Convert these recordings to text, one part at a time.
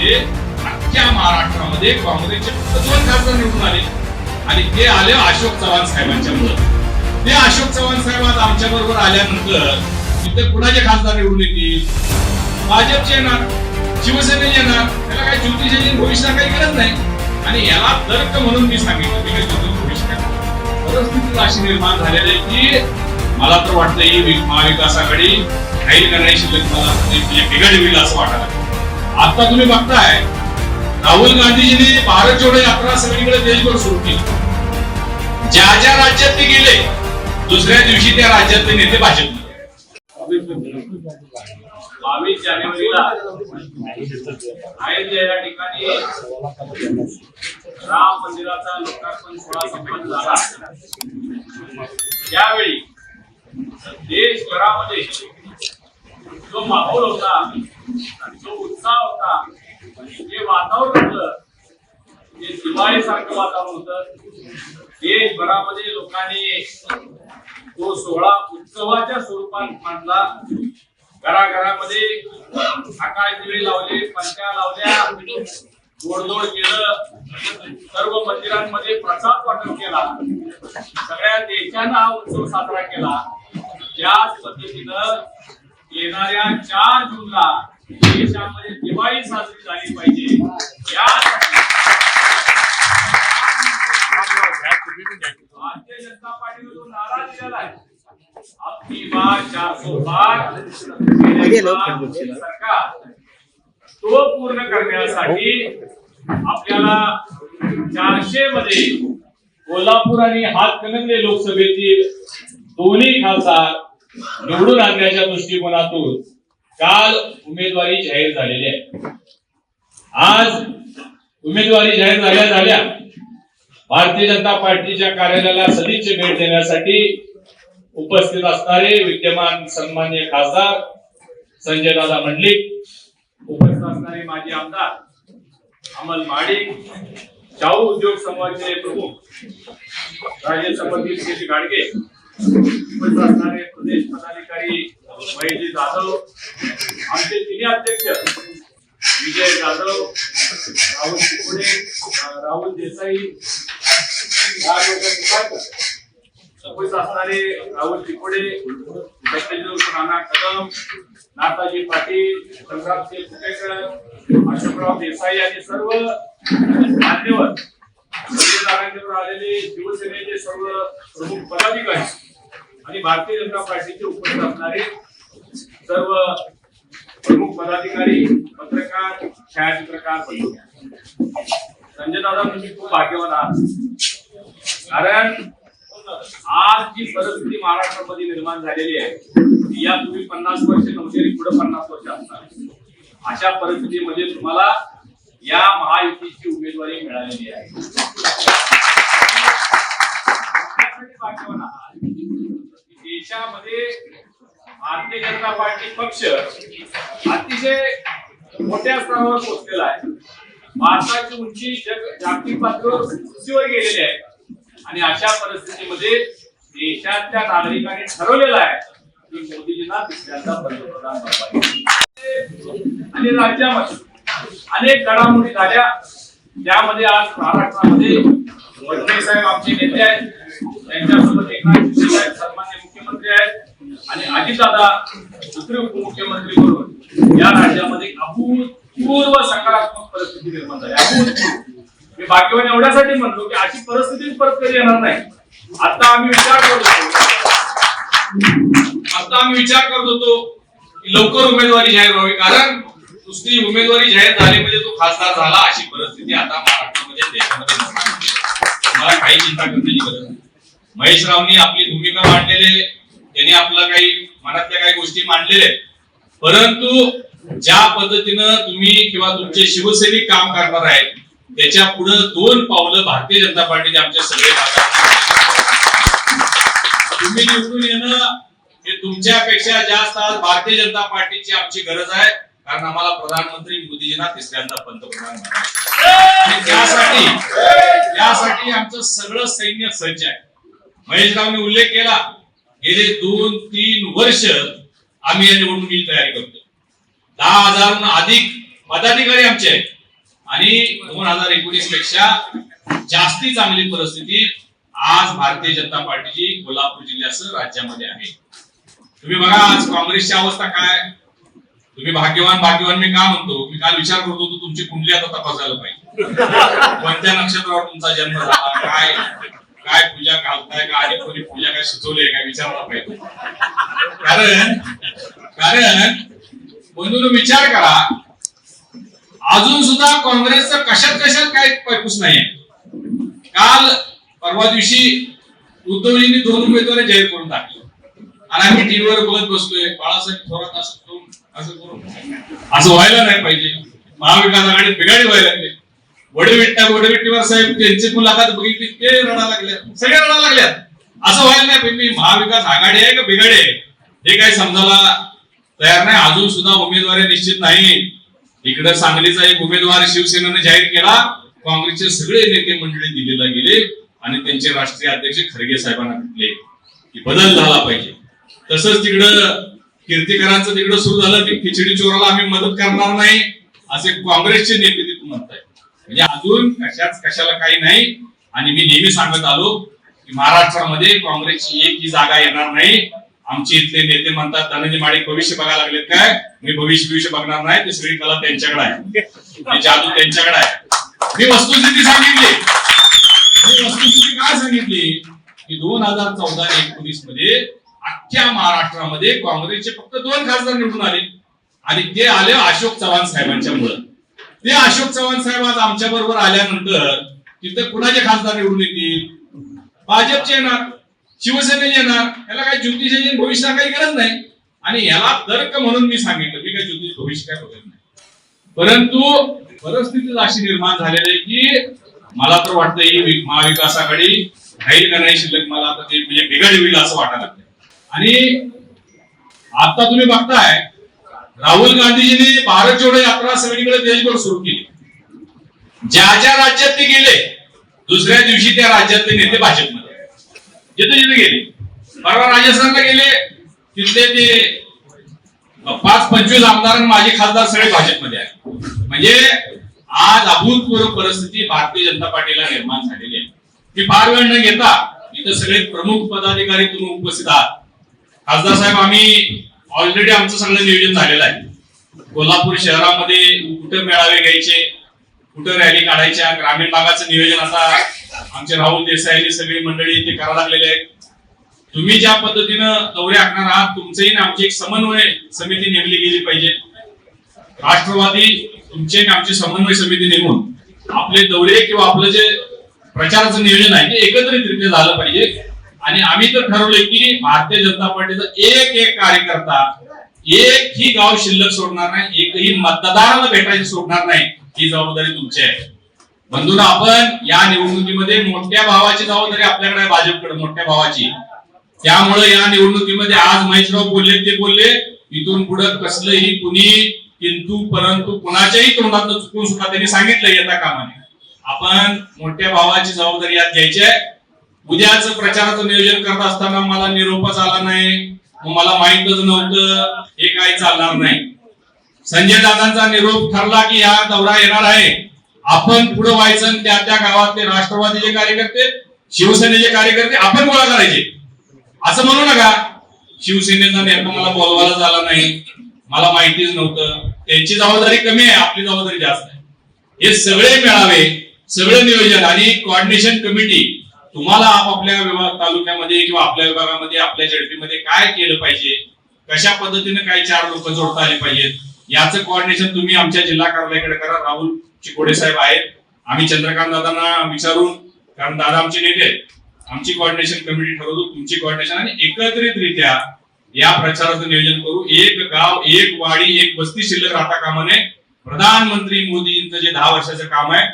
म्हणजे अख्ख्या महाराष्ट्रामध्ये काँग्रेसचे फक्त दोन खासदार निवडून आले. आणि ते आले अशोक चव्हाण साहेबांच्या मुळे. ते अशोक चव्हाण साहेब आज आमच्या बरोबर आल्यानंतर इथे कुणाचे खासदार निवडून येतील? भाजपचे येणार शिवसेने येणार त्याला काही ज्योतिषाची भविष्यात काही गरज नाही. आणि याला तर्क म्हणून मी सांगितलं मी काही ज्योतिष भविष्य परिस्थिती अशी निर्माण झालेली आहे की मला तर वाटतं ही महाविकास आघाडी काही करण्याची मला म्हणजे असं वाटायला आता तुम्ही बघताय राहुल गांधीजींनी भारत जोडो यात्रा सगळीकडे देशभर सुरू केली. ज्या ज्या राज्यात ते गेले दुसऱ्या दिवशी त्या राज्यातले नेते भाजप बावीस जानेवारीला या ठिकाणी राम मंदिराचा लोकार्पण सोहळा संपन्न झाला. त्यावेळी देशभरामध्ये जो माहोल होता तो उत्साह होता. जे वातावरण होतं ते दिवाळीसारखं वातावरण होतं देशभरामध्ये लोकांनी तो सोहळा उत्सवाच्या स्वरूपात मांडला. घराघरामध्ये आकाश दिवे लावले पंख्या लावल्या गोडधोड केलं. सर्व मंदिरांमध्ये प्रसाद वाटप केला. सगळ्या देशानं हा उत्सव साजरा केला. त्याच पद्धतीनं येणाऱ्या चार जूनला देशामध्ये दिवाळी साजरी झाली पाहिजे. यासाठी भारतीय जनता पार्टीने जो नारा दिलेला आहे आपकी बात चार सौ बार सरकार तो पूर्ण करण्यासाठी आपल्याला चारशे मध्ये कोल्हापूर आणि हातकणंगले लोकसभेतील दोन्ही खासदार निवडून आणण्याच्या दृष्टिकोनातून काल उमेदवारी जाहीर झालेली आहे. आज उमेदवारी जाहीर झाल्या झाल्या. भारतीय जनता पार्टीच्या कार्यालयाला सदिच्छ भेट देण्यासाठी उपस्थित असणारे विद्यमान सन्मान्य खासदार संजय दादा मंडलिक उपस्थित असणारे माजी आमदार अमल माडिक शाहू उद्योग समूहाचे प्रमुख राज्य संबंधित गाडगे उपस्थित असणारे प्रदेश पदाधिकारी महेशजी जाधव आमचे तिन्ही अध्यक्ष विजय जाधव राहुल चिकोडे राहुल देसाई राजवर्धन असणारे राहुल चिकोडे सत्यजित नाना कदम नाताजी पाटील संग्रामसिंह कुटेकर अशोकराव देसाई आणि सर्व मान्यवर आलेले शिवसेनेचे सर्व प्रमुख पदाधिकारी आणि भारतीय जनता पार्टीचे उपस्थित असणारे सर्व प्रमुख पदाधिकारी पत्रकार छायाचित्रकार संजय दादा तुम्ही म्हणजे खूप भाग्यवान आहात. कारण आज जी परिस्थिती महाराष्ट्रामध्ये निर्माण झालेली आहे या तुम्ही पन्नास वर्ष नव्हते पुढे पन्नास वर्ष असणार. अशा परिस्थितीमध्ये तुम्हाला या महायुतीची उमेदवारी मिळालेली आहे. देशामध्ये भारतीय जनता पार्टी पक्ष अतिशय मोठ्या स्तरावर पोहोचलेला आहे. भारताची उंची जग जागतिक पातळीवर उंचीवर गेलेली आहे. आणि अशा परिस्थितीमध्ये देशातल्या नागरिकांनी ठरवलेलं आहे की मोदीजींना दुसऱ्यांदा पंतप्रधान बनवायचे. आणि राज्यामध्ये अनेक घडामोडी झाल्या. त्यामध्ये आज महाराष्ट्रामध्ये फडणवीस साहेब आमचे नेते आहेत. त्यांच्यासोबत एकनाथ शिंदे साहेब सन्मान्य मुख्यमंत्री आहेत. आणि अजितदादा दुसरे उपमुख्यमंत्री म्हणून या राज्यामध्ये अभूतपूर्व सकारात्मक परिस्थिती निर्माण झाली. अभूतपूर्व मी भाग्यवान एवढ्यासाठी म्हणतो की अशी परिस्थिती परत कधी येणार नाही. आता आम्ही विचार करत होतो. आता आम्ही विचार करत होतो की लवकर उमेदवारी जाहीर व्हावी कारण नुसती उमेदवारी जाहीर झाली म्हणजे तो खासदार झाला अशी परिस्थिती आता महाराष्ट्रामध्ये देशामध्ये मला काही चिंता करण्याची गरज नाही. महेश रावनी आपली भूमिका मांडलेले त्यांनी आपलं काही मनातल्या काही गोष्टी मांडलेल्या आहेत. परंतु ज्या पद्धतीनं तुम्ही किंवा तुमचे शिवसैनिक काम करणार आहेत त्याच्या पुढे दोन पावलं भारतीय जनता पार्टीचे आमचे सगळे तुम्ही निवडून येणं हे तुमच्यापेक्षा जास्त आज भारतीय जनता पार्टीची आमची गरज आहे कारण आम्हाला प्रधानमंत्री मोदीजींना तिसऱ्यांदा पंतप्रधान आणि त्यासाठी त्यासाठी आमचं सगळं सैन्य सज्ज आहे. महेश रावने उल्लेख केला गेले दोन तीन वर्ष आम्ही या निवडणुकीची तयारी करतो. दहा हजारहून अधिक पदाधिकारी आमचे आहेत. आणि दोन हजार एकोणीसपेक्षा जास्ती चांगली परिस्थिती आज भारतीय जनता पार्टीची कोल्हापूर जिल्ह्यासह राज्यामध्ये आहे. तुम्ही बघा आज काँग्रेसची अवस्था काय? तुम्ही भाग्यवान भाग्यवान मी का म्हणतो? मी काल विचार करतो होतो तुमची कुंडली आता तपासायला पाहिजे. कोणत्या नक्षत्रावर तुमचा जन्म झाला? काय? काय पूजा घालताय का आणि कोणी पूजा काय सुचवली काय विचारला पाहिजे. कारण कारण बंधून विचार करा. अजून सुद्धा काँग्रेसचं कशात कशात काय पैपूस नाही काल परवा दिवशी उद्धवजींनी दोन उमेदवार जाहीर करून टाकले. आणि आम्ही टीव्हीवर बघत बसलोय. बाळासाहेब थोरात असं करून असं करून. असं व्हायला नाही पाहिजे. महाविकास आघाडी बिघाडी व्हायला पाहिजे. वडविट्टा वडविट्टीवर साहेब त्यांची मुलाखत बघितली ते रडा लागल्या सगळे रडा लागल्या असं व्हायला नाही मी महाविकास आघाडी आहे का बिघाडी आहे? हे काही समजायला तयार नाही. अजून सुद्धा उमेदवारी निश्चित नाही. इकडे सांगलीचा एक उमेदवार शिवसेनेने जाहीर केला. काँग्रेसचे सगळे नेते मंडळी दिलेला गेले आणि त्यांचे राष्ट्रीय अध्यक्ष खरगे साहेबांना भेटले की बदल झाला पाहिजे. तसंच तिकडं कीर्तीकरांचं तिकडं सुरू झालं. की खिचडी चोराला आम्ही मदत करणार नाही असे काँग्रेसचे नेते तिथून म्हणताय म्हणजे अजून कशाच कशाला काही नाही. आणि मी नेहमी सांगत आलो की महाराष्ट्रामध्ये काँग्रेसची एक ही जागा येणार नाही. आमचे इथले नेते म्हणतात धनंजय माडिक भविष्य बघायला लागलेत काय? मी भविष्य भविष्य बघणार नाही. ते सगळी कला त्यांच्याकडे आहे. ती जादू त्यांच्याकडे आहे. मी वस्तुस्थिती सांगितली. मी वस्तुस्थिती काय सांगितली? की दोन हजार चौदा एकोणीसमध्ये अख्ख्या महाराष्ट्रामध्ये काँग्रेसचे फक्त दोन खासदार निवडून आले. आणि ते आले अशोक चव्हाण साहेबांच्या मुळे. ते अशोक चव्हाण साहेब आज आमच्या बरोबर आल्यानंतर तिथे कुणाचे खासदार निवडून येतील? भाजपचे येणार शिवसेनेचे येणार याला काही ज्योतिषाची भविष्य काही गरज नाही. आणि याला तर्क म्हणून मी सांगितलं मी काही ज्योतिष भविष्य काय बघत नाही. परंतु परिस्थिती अशी निर्माण झालेली आहे की मला तर वाटतं ही महाविकास आघाडी राहील का नाही शिल्लक मला आता ते म्हणजे बिघाडी होईल असं वाटायला लागतं आणि आता तुम्ही बघताय राहुल गांधीजींनी भारत जोडो यात्रा सगळीकडे देशभर सुरू केली. ज्या ज्या राज्यात ते गेले दुसऱ्या दिवशी त्या राज्यातले नेते भाजपमध्ये. जिथे जिथे गेले. परवा राजस्थानला गेले तिथले ते पाच पंचवीस आमदार आणि माझे खासदार सगळे भाजपमध्ये आहे म्हणजे आज अभूतपूर्व परिस्थिती भारतीय जनता पार्टीला निर्माण झालेली आहे. मी फार वेळ न घेता इथं सगळे प्रमुख पदाधिकारी तुम्ही उपस्थित आहात. खासदार साहेब आम्ही ऑलरेडी आमचं सगळं नियोजन झालेलं आहे. कोल्हापूर शहरामध्ये कुठं मेळावे घ्यायचे कुठं रॅली काढायच्या ग्रामीण भागाचं नियोजन आता आमचे राहुल देसाई सगळी मंडळी ते करायला लागलेले आहेत. तुम्ही ज्या पद्धतीनं दौरे आखणार आहात तुमचंही ना आमची एक समन्वय समिती नेमली गेली पाहिजे. राष्ट्रवादी तुमचे आमची समन्वय समिती नेमून आपले दौरे किंवा आपलं जे प्रचाराचं नियोजन आहे ते एकत्रितरित्या झालं पाहिजे. आणि आम्ही तर ठरवलंय की भारतीय जनता पार्टीचा एक एक कार्यकर्ता एक ही गाव शिल्लक सोडणार नाही एकही मतदाराला भेटायचं सोडणार नाही ही जबाबदारी तुमची आहे. बंधून आपण या निवडणुकीमध्ये मोठ्या भावाची जबाबदारी आपल्याकडे भाजपकडे मोठ्या भावाची. त्यामुळे या निवडणुकीमध्ये आज महेशराव बोलले ते बोलले इथून पुढे कसलंही कुणी किंतु परंतु कुणाच्याही तोंडात चुकून सुद्धा त्यांनी सांगितलं येता कामाने. आपण मोठ्या भावाची जबाबदारी यात घ्यायची आहे. उद्याच प्रचाराचं नियोजन करत असताना मला निरोपच आला नाही. मग मला माहितच नव्हतं हे काही चालणार नाही. संजय दादांचा निरोप ठरला की हा दौरा येणार आहे. आपण पुढे व्हायचं त्या त्या गावातले राष्ट्रवादीचे कार्यकर्ते शिवसेनेचे कार्यकर्ते आपण गोळा करायचे. असं म्हणू नका. शिवसेनेचा नेता मला बोलवायला झाला नाही. मला माहितीच नव्हतं. त्यांची जबाबदारी कमी आहे आपली जबाबदारी जास्त आहे. हे सगळे मेळावे सगळं नियोजन आणि कॉर्डिनेशन कमिटी तुम्हाला आपापल्या विभाग तालुक्यामध्ये किंवा आपल्या विभागामध्ये आपल्या झडपीमध्ये काय केलं पाहिजे? कशा पद्धतीने काही चार लोक जोडता आले पाहिजेत? याचं कोऑर्डिनेशन तुम्ही आमच्या जिल्हा कार्यालयाकडे करा. राहुल चिकोडे साहेब आहेत. आम्ही चंद्रकांत दादांना विचारून कारण दादा आमचे नेते आहेत आमची कोऑर्डिनेशन कमिटी ठरवतो तुमची कोऑर्डिनेशन आणि एकत्रितरित्या या प्रचाराचं नियोजन करू. एक गाव एक वाडी एक वस्ती शिल्लक राहता कामा नये. प्रधानमंत्री मोदींचं जे दहा वर्षाचं काम आहे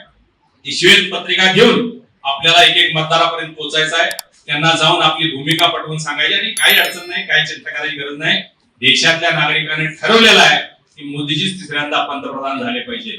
ती श्वेत पत्रिका घेऊन आपल्याला एक एक मतदारापर्यंत पोहोचायचं आहे. त्यांना जाऊन आपली भूमिका पटवून सांगायची आणि काही अडचण नाही काही चिंता करायची गरज नाही. देशातल्या नागरिकांनी ठरवलेलं आहे की मोदीजीच तिसऱ्यांदा पंतप्रधान झाले पाहिजे.